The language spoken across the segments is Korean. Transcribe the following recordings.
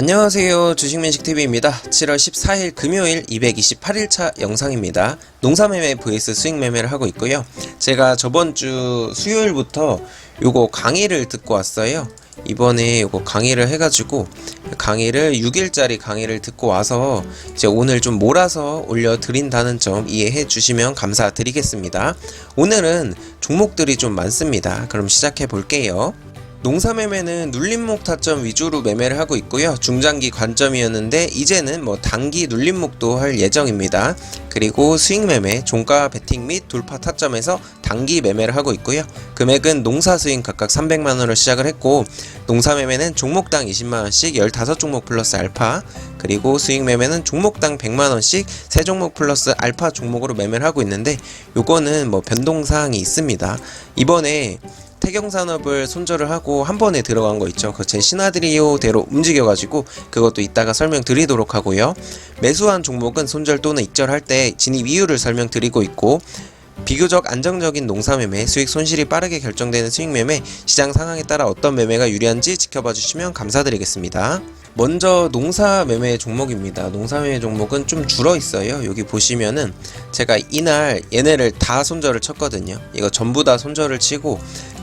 안녕하세요. 주식민식TV입니다. 7월 14일 금요일 228일차 영상입니다. 농사매매 vs 수익매매를 하고 있고요. 제가 저번주 수요일부터 요거 강의를 듣고 왔어요. 이번에 요거 강의를 해가지고 강의를 6일짜리 강의를 듣고 와서 이제 오늘 좀 몰아서 올려드린다는 점 이해해 주시면 감사드리겠습니다. 오늘은 종목들이 좀 많습니다. 그럼 시작해 볼게요 농사 매매는 눌림목 타점 위주로 매매를 하고 있고요. 중장기 관점이었는데 이제는 뭐 단기 눌림목도 할 예정입니다. 그리고 수익 매매, 종가 베팅 및 돌파 타점에서 단기 매매를 하고 있고요. 금액은 농사 수익 각각 300만 원으로 시작을 했고 농사 매매는 종목당 20만 원씩 15종목 플러스 알파 그리고 수익 매매는 종목당 100만 원씩 3종목 플러스 알파 종목으로 매매를 하고 있는데 요거는 뭐 변동 사항이 있습니다. 이번에 태경산업을 손절을 하고 한 번에 들어간 거 있죠. 그 제 시나리오대로 움직여가지고 그것도 이따가 설명드리도록 하고요. 매수한 종목은 손절 또는 익절할 때 진입 이유를 설명드리고 있고 비교적 안정적인 농사매매, 수익 손실이 빠르게 결정되는 수익매매, 시장 상황에 따라 어떤 매매가 유리한지 지켜봐 주시면 감사드리겠습니다. 먼저 농사매매 종목입니다. 농사매매 종목은 좀 줄어 있어요. 여기 보시면은 제가 이날 얘네를 다 손절을 쳤거든요. 이거 전부 다 손절을 치고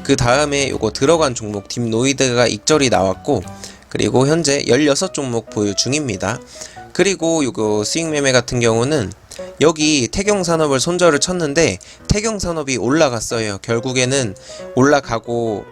그 다음에 요거 들어간 종목 딥노이드가 익절이 나왔고 그리고 현재 16종목 보유 중입니다. 그리고 요거 수익 매매 같은 경우는 여기 태경산업을 손절을 쳤는데 태경산업이 올라갔어요. 결국에는 올라가고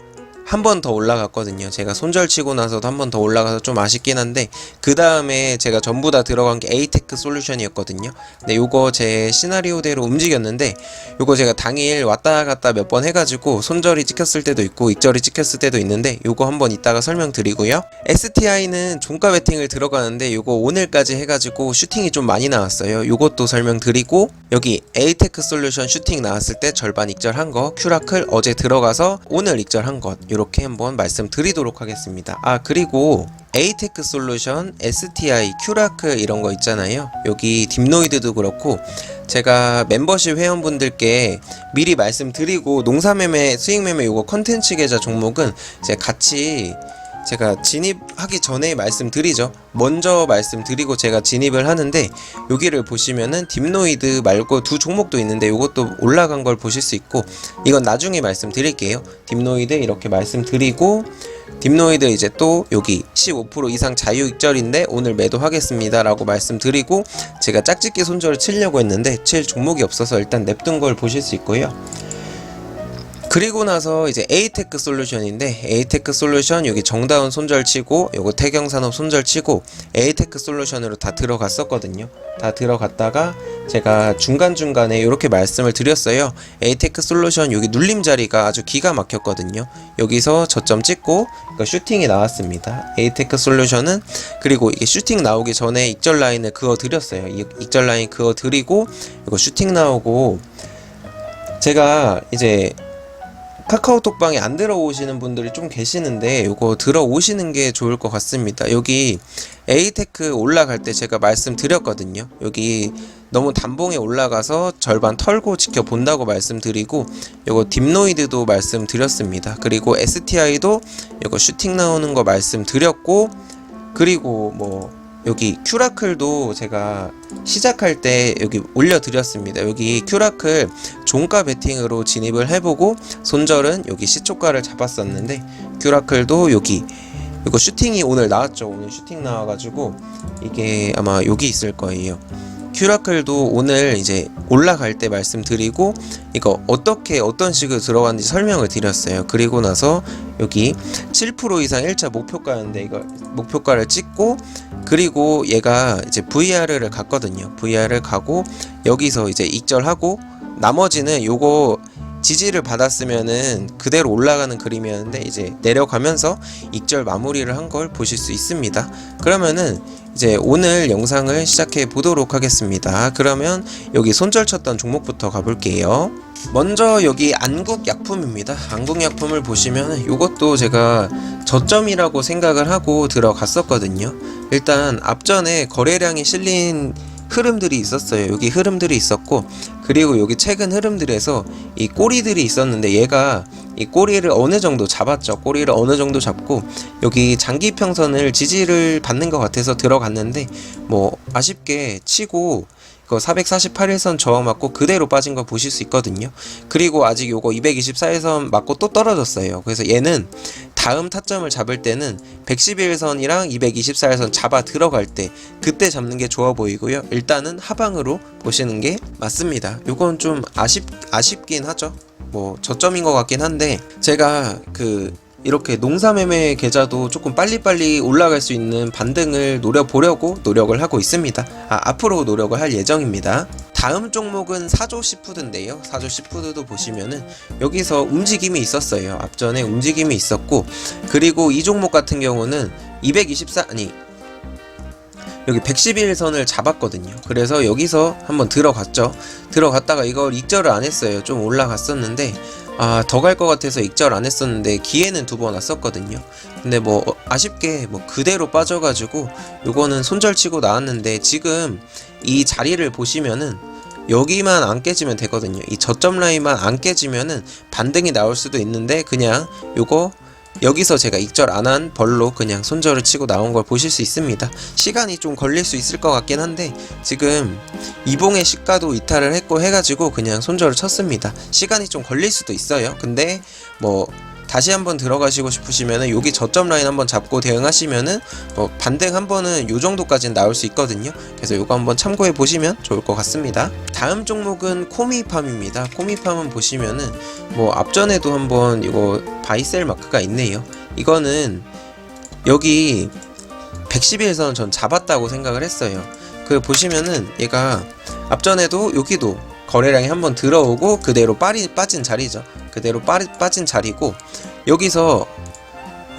한번더 올라갔거든요. 제가 손절 치고 나서도 한 번 더 올라가서 좀 아쉽긴 한데 그 다음에 제가 전부 다 들어간 게 에이 테크 솔루션이었거든요. 근데 요거 제 시나리오대로 움직였는데 요거 제가 당일 왔다 갔다 몇 번 해가지고 손절이 찍혔을 때도 있고 익절이 찍혔을 때도 있는데 요거 한번 이따가 설명드리고요. STI는 종가 베팅을 들어가는데 요거 오늘까지 해가지고 슈팅이 좀 많이 나왔어요. 요것도 설명드리고 여기 에이테크 솔루션 슈팅 나왔을 때 절반 익절한 거 큐라클 어제 들어가서 오늘 익절한 것 이렇게 한번 말씀드리도록 하겠습니다. 아 그리고 에이테크 솔루션, STI, 큐라크 이런 거 있잖아요. 여기 딥노이드도 그렇고 제가 멤버십 회원분들께 미리 말씀드리고 농사매매, 수익매매 요거 컨텐츠 계좌 종목은 이제 같이 제가 진입하기 전에 말씀드리죠. 먼저 말씀드리고 제가 진입을 하는데 여기를 보시면은 딥노이드 말고 두 종목도 있는데 이것도 올라간 걸 보실 수 있고 이건 나중에 말씀드릴게요. 딥노이드 이렇게 말씀드리고 딥노이드 이제 또 여기 15% 이상 자유익절인데 오늘 매도하겠습니다 라고 말씀드리고 제가 짝짓기 손절을 치려고 했는데 칠 종목이 없어서 일단 냅둔 걸 보실 수 있고요. 그리고 나서 이제 에이테크 솔루션인데 에이테크 솔루션 여기 정다운 손절 치고 요거 태경산업 손절 치고 에이테크 솔루션으로 다 들어갔었거든요. 다 들어갔다가 제가 중간중간에 이렇게 말씀을 드렸어요. 에이테크 솔루션 여기 눌림 자리가 아주 기가 막혔거든요. 여기서 저점 찍고 이거 슈팅이 나왔습니다. 에이테크 솔루션은 그리고 이게 슈팅 나오기 전에 익절 라인을 그어 드렸어요. 이 익절 라인 그어 드리고 이거 슈팅 나오고 제가 이제 카카오톡방에 안 들어오시는 분들이 좀 계시는데 이거 들어오시는 게 좋을 것 같습니다. 여기 에이테크 올라갈 때 제가 말씀드렸거든요. 여기 너무 단봉에 올라가서 절반 털고 지켜본다고 말씀드리고 이거 딥노이드도 말씀드렸습니다. 그리고 STI도 이거 슈팅 나오는 거 말씀드렸고 그리고 뭐 여기 큐라클도 제가 시작할 때 여기 올려드렸습니다. 여기 큐라클 종가 베팅으로 진입을 해보고 손절은 여기 시초가를 잡았었는데 큐라클도 여기 이거 슈팅이 오늘 나왔죠. 오늘 슈팅 나와가지고 이게 아마 여기 있을 거예요. 큐라클도 오늘 이제 올라갈 때 말씀드리고 이거 어떻게 어떤 식으로 들어갔는지 설명을 드렸어요. 그리고 나서 여기 7% 이상 1차 목표가였는데 이거 목표가를 찍고 그리고 얘가 이제 VR을 갔거든요. VR을 가고 여기서 이제 익절하고 나머지는 요거 지지를 받았으면은 그대로 올라가는 그림이었는데 이제 내려가면서 익절 마무리를 한 걸 보실 수 있습니다. 그러면은 이제 오늘 영상을 시작해 보도록 하겠습니다. 그러면 여기 손절 쳤던 종목부터 가볼게요. 먼저 여기 안국 약품입니다. 안국 약품을 보시면 이것도 제가 저점이라고 생각을 하고 들어갔었거든요. 일단 앞전에 거래량이 실린 흐름들이 있었어요. 여기 흐름들이 있었고 그리고 여기 최근 흐름들에서 이 꼬리들이 있었는데 얘가 이 꼬리를 어느 정도 잡았죠. 꼬리를 어느 정도 잡고 여기 장기 평선을 지지를 받는 것 같아서 들어갔는데 뭐 아쉽게 치고 그 448일선 저항 맞고 그대로 빠진 거 보실 수 있거든요. 그리고 아직 요거 224일선 맞고 또 떨어졌어요. 그래서 얘는 다음 타점을 잡을 때는 111선이랑 224일선 잡아 들어갈 때 그때 잡는 게 좋아 보이고요. 일단은 하방으로 보시는 게 맞습니다. 요건 좀 아쉽 아쉽긴 하죠. 뭐 저점인 것 같긴 한데 제가 그 이렇게 농사매매 계좌도 조금 빨리빨리 올라갈 수 있는 반등을 노려보려고 노력을 하고 있습니다. 아, 앞으로 노력을 할 예정입니다. 다음 종목은 사조 시푸드인데요. 사조 시푸드도 보시면은 여기서 움직임이 있었어요. 앞전에 움직임이 있었고 그리고 이 종목 같은 경우는 224 아니 여기 111선을 잡았거든요. 그래서 여기서 한번 들어갔죠. 들어갔다가 이걸 익절을 안 했어요. 좀 올라갔었는데 아, 더 갈 것 같아서 익절 안 했었는데 기회는 두 번 왔었거든요. 근데 뭐 아쉽게 뭐 그대로 빠져가지고 요거는 손절치고 나왔는데 지금 이 자리를 보시면은 여기만 안 깨지면 되거든요. 이 저점 라인만 안 깨지면은 반등이 나올 수도 있는데 그냥 요거 여기서 제가 익절 안 한 벌로 그냥 손절을 치고 나온 걸 보실 수 있습니다. 시간이 좀 걸릴 수 있을 것 같긴 한데 지금 이봉의 시가도 이탈을 했고 해가지고 그냥 손절을 쳤습니다. 시간이 좀 걸릴 수도 있어요. 근데 뭐 다시 한번 들어가시고 싶으시면은 여기 저점 라인 한번 잡고 대응하시면은 뭐 반등 한 번은 요 정도까지는 나올 수 있거든요. 그래서 요거 한번 참고해 보시면 좋을 것 같습니다. 다음 종목은 코미팜입니다. 코미팜은 보시면은 뭐 앞전에도 한번 이거 바이셀 마크가 있네요. 이거는 여기 111선 전 잡았다고 생각을 했어요. 그 보시면은 얘가 앞전에도 여기도 거래량이 한번 들어오고 그대로 빠리, 빠진 자리죠. 그대로 빠리, 빠진 자리고 여기서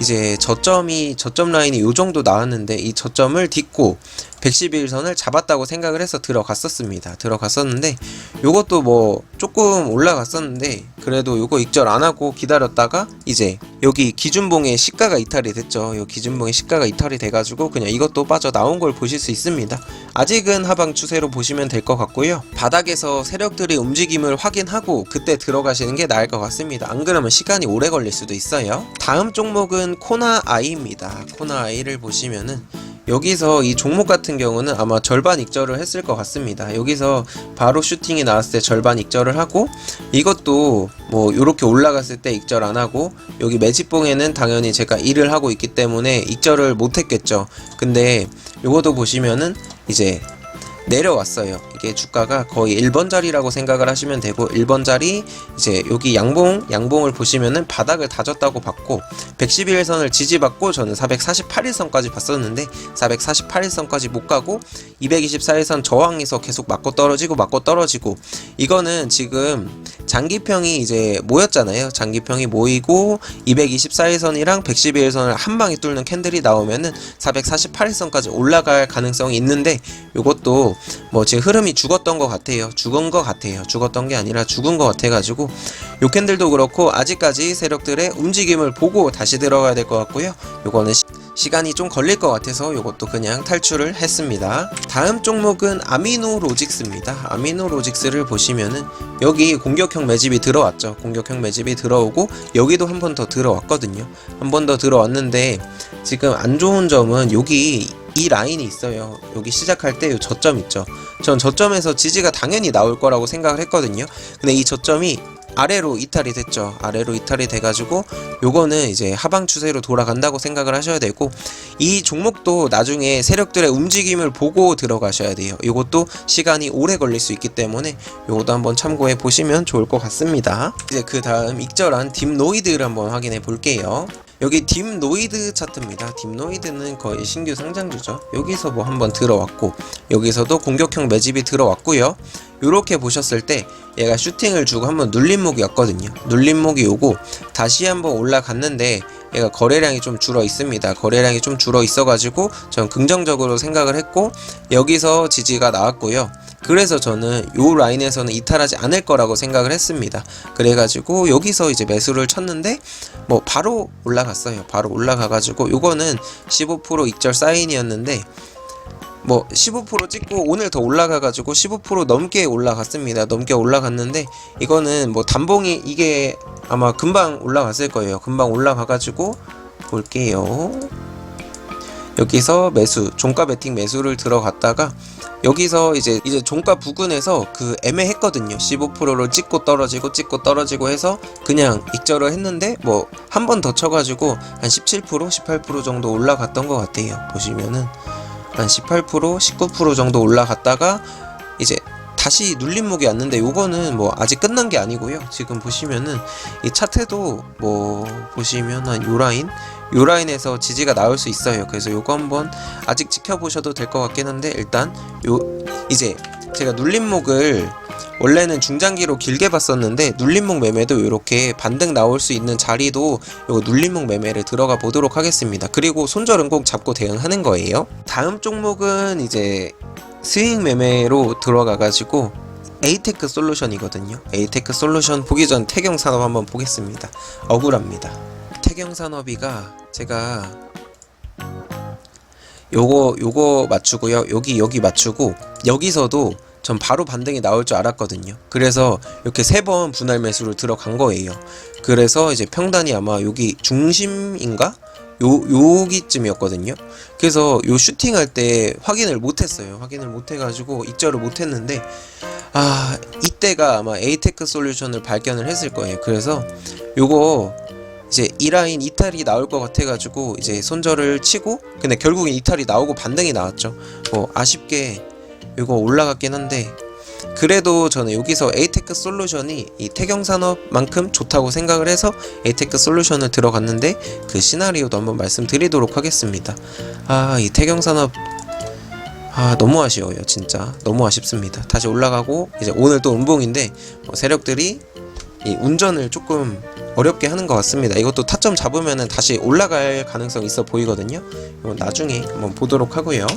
이제 저점이 저점 라인이 요 정도 나왔는데 이 저점을 딛고 111선을 잡았다고 생각을 해서 들어갔었습니다. 들어갔었는데 요것도 뭐 조금 올라갔었는데 그래도 요거 익절 안 하고 기다렸다가 이제 여기 기준봉의 시가가 이탈이 됐죠. 요 기준봉의 시가가 이탈이 돼가지고 그냥 이것도 빠져 나온 걸 보실 수 있습니다. 아직은 하방 추세로 보시면 될 것 같고요. 바닥에서 세력들의 움직임을 확인하고 그때 들어가시는 게 나을 것 같습니다. 안 그러면 시간이 오래 걸릴 수도 있어요. 다음 종목은 코나 아이입니다. 코나 아이를 보시면은 여기서 이 종목 같은 경우는 아마 절반 익절을 했을 것 같습니다. 여기서 바로 슈팅이 나왔을 때 절반 익절을 하고 이것도 뭐 이렇게 올라갔을 때 익절 안 하고 여기 매집봉에는 당연히 제가 일을 하고 있기 때문에 익절을 못 했겠죠. 근데 요것도 보시면은 이제 내려왔어요. 이게 주가가 거의 1번 자리라고 생각을 하시면 되고 1번 자리 이제 여기 양봉 양봉을 보시면은 바닥을 다졌다고 봤고 111선을 지지받고 저는 448일선까지 봤었는데 448일선까지 못 가고 224일선 저항에서 계속 맞고 떨어지고 맞고 떨어지고 이거는 지금 장기평이 이제 모였잖아요. 장기평이 모이고 224일선이랑 111선을 한 방에 뚫는 캔들이 나오면은 448일선까지 올라갈 가능성이 있는데 요것도 뭐 지금 흐름이 죽었던 것 같아요. 죽은 것 같아요. 죽었던 게 아니라 죽은 것 같아가지고 요 캔들도 그렇고 아직까지 세력들의 움직임을 보고 다시 들어가야 될 것 같고요. 요거는 시, 시간이 좀 걸릴 것 같아서 요것도 그냥 탈출을 했습니다. 다음 종목은 아미노 로직스입니다. 아미노 로직스를 보시면은 여기 공격형 매집이 들어왔죠. 공격형 매집이 들어오고 여기도 한 번 더 들어왔거든요. 한 번 더 들어왔는데 지금 안 좋은 점은 여기 이 라인이 있어요. 여기 시작할 때 이 저점 있죠. 전 저점에서 지지가 당연히 나올 거라고 생각을 했거든요. 근데 이 저점이 아래로 이탈이 됐죠. 아래로 이탈이 돼가지고 요거는 이제 하방 추세로 돌아간다고 생각을 하셔야 되고 이 종목도 나중에 세력들의 움직임을 보고 들어가셔야 돼요. 이것도 시간이 오래 걸릴 수 있기 때문에 요것도 한번 참고해 보시면 좋을 것 같습니다. 이제 그 다음 익절한 딥노이드를 한번 확인해 볼게요. 여기 딥노이드 차트입니다. 딥노이드는 거의 신규 상장주죠. 여기서 뭐 한번 들어왔고 여기서도 공격형 매집이 들어왔고요. 이렇게 보셨을 때 얘가 슈팅을 주고 한번 눌림목이었거든요. 눌림목이 오고 다시 한번 올라갔는데 얘가 거래량이 좀 줄어 있습니다. 거래량이 좀 줄어 있어가지고 전 긍정적으로 생각을 했고 여기서 지지가 나왔고요. 그래서 저는 요 라인에서는 이탈하지 않을 거라고 생각을 했습니다. 그래가지고 여기서 이제 매수를 쳤는데 뭐 바로 올라갔어요. 바로 올라가가지고 요거는 15% 익절 사인이었는데 뭐 15% 찍고 오늘 더 올라가가지고 15% 넘게 올라갔습니다. 넘게 올라갔는데 이거는 뭐 단봉이 이게 아마 금방 올라갔을 거예요. 금방 올라가가지고 볼게요. 여기서 매수 종가 베팅 매수를 들어갔다가 여기서 이제 이제 종가 부근에서 그 애매했거든요. 15%를 찍고 떨어지고 찍고 떨어지고 해서 그냥 익절을 했는데 뭐 한 번 더 쳐가지고 한 17% 18% 정도 올라갔던 것 같아요. 보시면은 한 18% 19% 정도 올라갔다가 다시 눌림목이 왔는데 요거는 뭐 아직 끝난 게 아니고요. 지금 보시면은 이 차트도 뭐 보시면 한 요 라인 요 라인에서 지지가 나올 수 있어요. 그래서 요거 한번 아직 지켜보셔도 될 것 같긴 한데 일단 요 이제 제가 눌림목을 원래는 중장기로 길게 봤었는데 눌림목 매매도 이렇게 반등 나올 수 있는 자리도 요 눌림목 매매를 들어가 보도록 하겠습니다. 그리고 손절은 꼭 잡고 대응하는 거예요. 다음 종목은 이제 스윙 매매로 들어가 가지고 에이테크 솔루션이거든요. 에이테크 솔루션 보기 전 태경 산업 한번 보겠습니다. 억울합니다. 태경 산업이가 제가 요거 요거 맞추고요. 여기 여기 맞추고 여기서도 전 바로 반등이 나올 줄 알았거든요. 그래서 이렇게 세 번 분할 매수를 들어간 거예요. 그래서 이제 평단이 아마 여기 중심인가? 요 여기쯤이었거든요. 그래서 요 슈팅할 때 확인을 못했어요. 확인을 못해가지고 입절을 못했는데 아 이때가 아마 에이테크 솔루션을 발견을 했을 거예요. 그래서 요거 이제 이 라인 이탈이 나올 것 같아가지고 이제 손절을 치고 근데 결국엔 이탈이 나오고 반등이 나왔죠. 뭐 아쉽게 이거 올라갔긴 한데 그래도 저는 여기서 에이테크 솔루션이 이 태경산업만큼 좋다고 생각을 해서 에이테크 솔루션을 들어갔는데 그 시나리오도 한번 말씀드리도록 하겠습니다. 아 이 태경산업 아 너무 아쉬워요 진짜 너무 아쉽습니다. 다시 올라가고 이제 오늘 또 음봉인데 뭐 세력들이 이 운전을 조금 어렵게 하는 것 같습니다. 이것도 타점 잡으면은 다시 올라갈 가능성 있어 보이거든요. 이건 나중에 한번 보도록 하고요.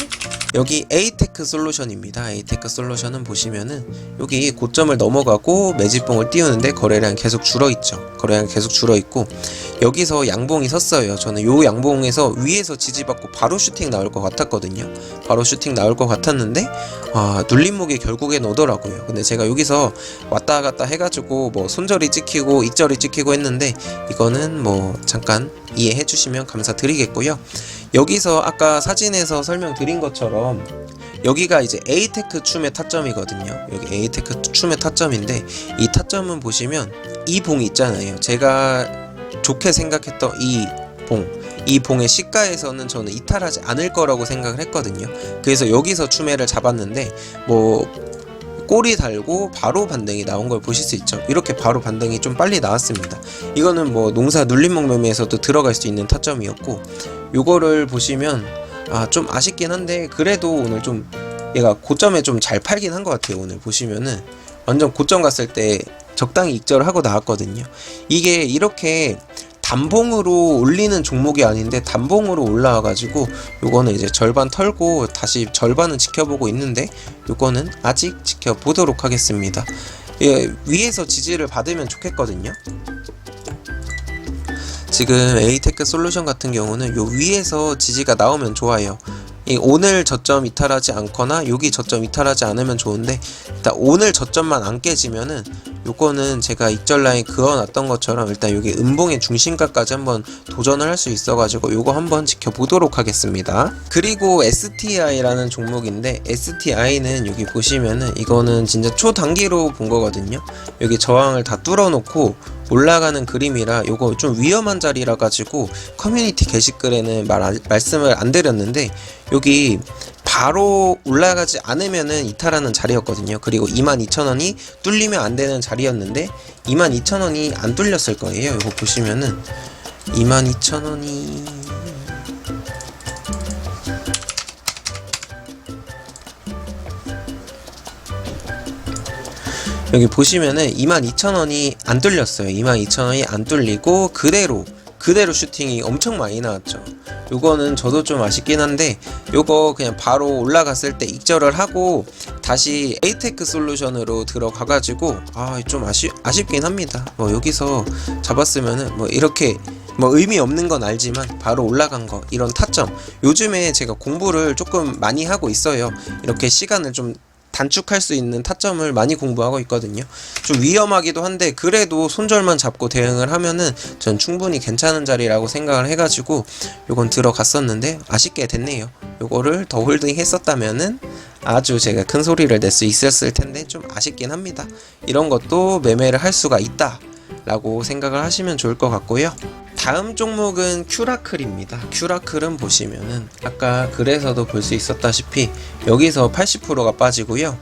여기 에이테크 솔루션입니다. 에이테크 솔루션은 보시면은 여기 고점을 넘어가고 매집봉을 띄우는데 거래량 계속 줄어 있죠. 거래량 계속 줄어 있고 여기서 양봉이 섰어요. 저는 요 양봉에서 위에서 지지받고 바로 슈팅 나올 것 같았거든요. 바로 슈팅 나올 것 같았는데 아, 눌림목이 결국엔 오더라고요. 근데 제가 여기서 왔다 갔다 해가지고 뭐 손절이 찍히고 익절이 찍히고 했는데 이거는 뭐 잠깐 이해해 주시면 감사드리겠고요. 여기서 아까 사진에서 설명드린 것처럼 여기가 이제 에이테크 춤의 타점이거든요. 여기 에이테크 춤의 타점인데 이 타점은 보시면 이 봉이 있잖아요. 제가 좋게 생각했던 이 봉. 이 봉의 시가에서는 저는 이탈하지 않을 거라고 생각을 했거든요. 그래서 여기서 추매를 잡았는데 뭐 꼬리 달고 바로 반등이 나온 걸 보실 수 있죠. 이렇게 바로 반등이 좀 빨리 나왔습니다. 이거는 뭐 농사 눌림목 매매에서도 들어갈 수 있는 타점이었고 요거를 보시면 아 좀 아쉽긴 한데 그래도 오늘 좀 얘가 고점에 좀 잘 팔긴 한 것 같아요. 오늘 보시면은 완전 고점 갔을 때 적당히 익절을 하고 나왔거든요. 이게 이렇게 단봉으로 올리는 종목이 아닌데 단봉으로 올라와가지고 요거는 이제 절반 털고 다시 절반은 지켜보고 있는데 요거는 아직 지켜보도록 하겠습니다. 예, 위에서 지지를 받으면 좋겠거든요. 지금 에이테크 솔루션 같은 경우는 요 위에서 지지가 나오면 좋아요. 이 오늘 저점 이탈하지 않거나 여기 저점 이탈하지 않으면 좋은데 일단 오늘 저점만 안 깨지면은 요거는 제가 익절 라인 그어놨던 것처럼 일단 여기 음봉의 중심가까지 한번 도전을 할 수 있어가지고 요거 한번 지켜보도록 하겠습니다. 그리고 STI라는 종목인데 STI는 여기 보시면은 이거는 진짜 초단기로 본 거거든요. 여기 저항을 다 뚫어놓고 올라가는 그림이라 요거 좀 위험한 자리라 가지고 커뮤니티 게시글에는 말 안- 말씀을 안 드렸는데 여기 바로 올라가지 않으면은 이탈하는 자리였거든요. 그리고 22,000원이 뚫리면 안 되는 자리였는데 22,000원이 안 뚫렸을 거예요. 이거 보시면은 22,000원이 여기 보시면은 22,000원이 안 뚫렸어요. 22,000원이 안 뚫리고 그대로 그대로 슈팅이 엄청 많이 나왔죠. 요거는 저도 좀 아쉽긴 한데 요거 그냥 바로 올라갔을 때 익절을 하고 다시 에이테크 솔루션으로 들어가 가지고 아 좀 아쉽 아쉽긴 합니다. 뭐 여기서 잡았으면은 뭐 이렇게 뭐 의미 없는 건 알지만 바로 올라간 거 이런 타점 요즘에 제가 공부를 조금 많이 하고 있어요 이렇게 시간을 좀 단축할 수 있는 타점을 많이 공부하고 있거든요. 좀 위험하기도 한데 그래도 손절만 잡고 대응을 하면은 전 충분히 괜찮은 자리라고 생각을 해가지고 요건 들어갔었는데 아쉽게 됐네요. 요거를 더 홀딩 했었다면은 아주 제가 큰 소리를 낼 수 있었을 텐데 좀 아쉽긴 합니다. 이런 것도 매매를 할 수가 있다 라고 생각을 하시면 좋을 것 같고요. 다음 종목은 큐라클입니다. 큐라클은 보시면은 아까 글에서도 볼 수 있었다시피 여기서 80%가 빠지고요.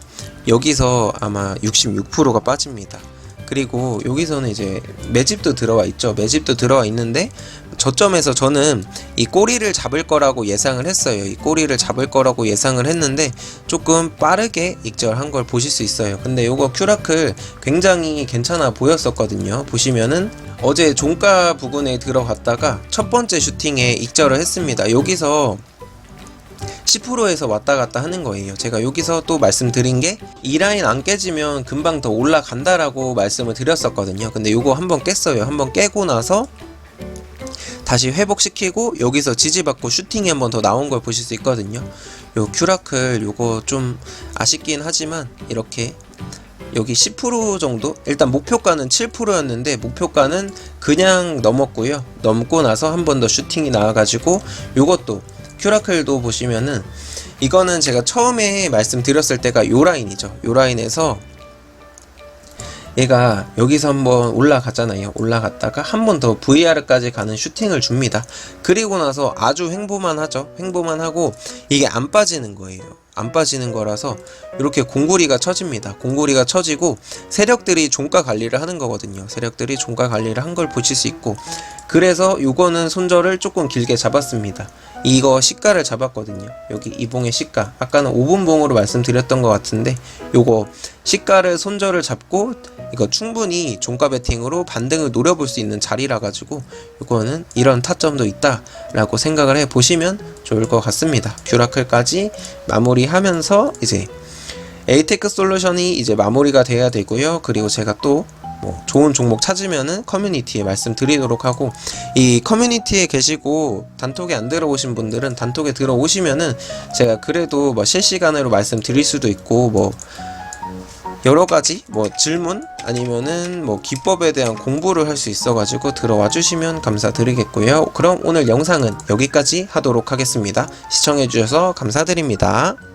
여기서 아마 66%가 빠집니다. 그리고 여기서는 이제 매집도 들어와 있죠. 매집도 들어와 있는데 저점에서 저는 이 꼬리를 잡을 거라고 예상을 했어요. 이 꼬리를 잡을 거라고 예상을 했는데 조금 빠르게 익절한 걸 보실 수 있어요. 근데 요거 큐라클 굉장히 괜찮아 보였었거든요. 보시면은 어제 종가 부근에 들어갔다가 첫 번째 슈팅에 익절을 했습니다. 여기서 10%에서 왔다 갔다 하는 거예요. 제가 여기서 또 말씀드린 게 이 라인 안 깨지면 금방 더 올라간다라고 말씀을 드렸었거든요. 근데 요거 한번 깼어요. 한번 깨고 나서 다시 회복시키고 여기서 지지받고 슈팅이 한번 더 나온 걸 보실 수 있거든요. 요 큐라클 요거 좀 아쉽긴 하지만 이렇게 여기 10% 정도? 일단 목표가는 7%였는데 목표가는 그냥 넘었고요. 넘고 나서 한 번 더 슈팅이 나와가지고 요것도 큐라클도 보시면은 이거는 제가 처음에 말씀드렸을 때가 요 라인이죠. 요 라인에서 얘가 여기서 한번 올라갔잖아요. 올라갔다가 한 번 더 VR까지 가는 슈팅을 줍니다. 그리고 나서 아주 횡보만 하죠. 횡보만 하고 이게 안 빠지는 거예요. 안 빠지는 거라서 이렇게 공구리가 쳐집니다. 공구리가 쳐지고 세력들이 종가 관리를 하는 거거든요. 세력들이 종가 관리를 한 걸 보실 수 있고 그래서 요거는 손절을 조금 길게 잡았습니다. 이거 시가를 잡았거든요. 여기 이봉의 시가. 아까는 5분봉으로 말씀드렸던 것 같은데 요거 시가를 손절을 잡고 이거 충분히 종가 베팅으로 반등을 노려볼 수 있는 자리라 가지고 이거는 이런 타점도 있다라고 생각을 해 보시면 좋을 것 같습니다. 큐라클까지 마무리하면서 이제 에이테크 솔루션이 이제 마무리가 돼야 되고요. 그리고 제가 또 뭐 좋은 종목 찾으면은 커뮤니티에 말씀드리도록 하고 이 커뮤니티에 계시고 단톡에 안 들어오신 분들은 단톡에 들어오시면은 제가 그래도 뭐 실시간으로 말씀드릴 수도 있고 뭐 여러 가지 뭐 질문 아니면은 뭐 기법에 대한 공부를 할 수 있어 가지고 들어와 주시면 감사드리겠고요. 그럼 오늘 영상은 여기까지 하도록 하겠습니다. 시청해 주셔서 감사드립니다.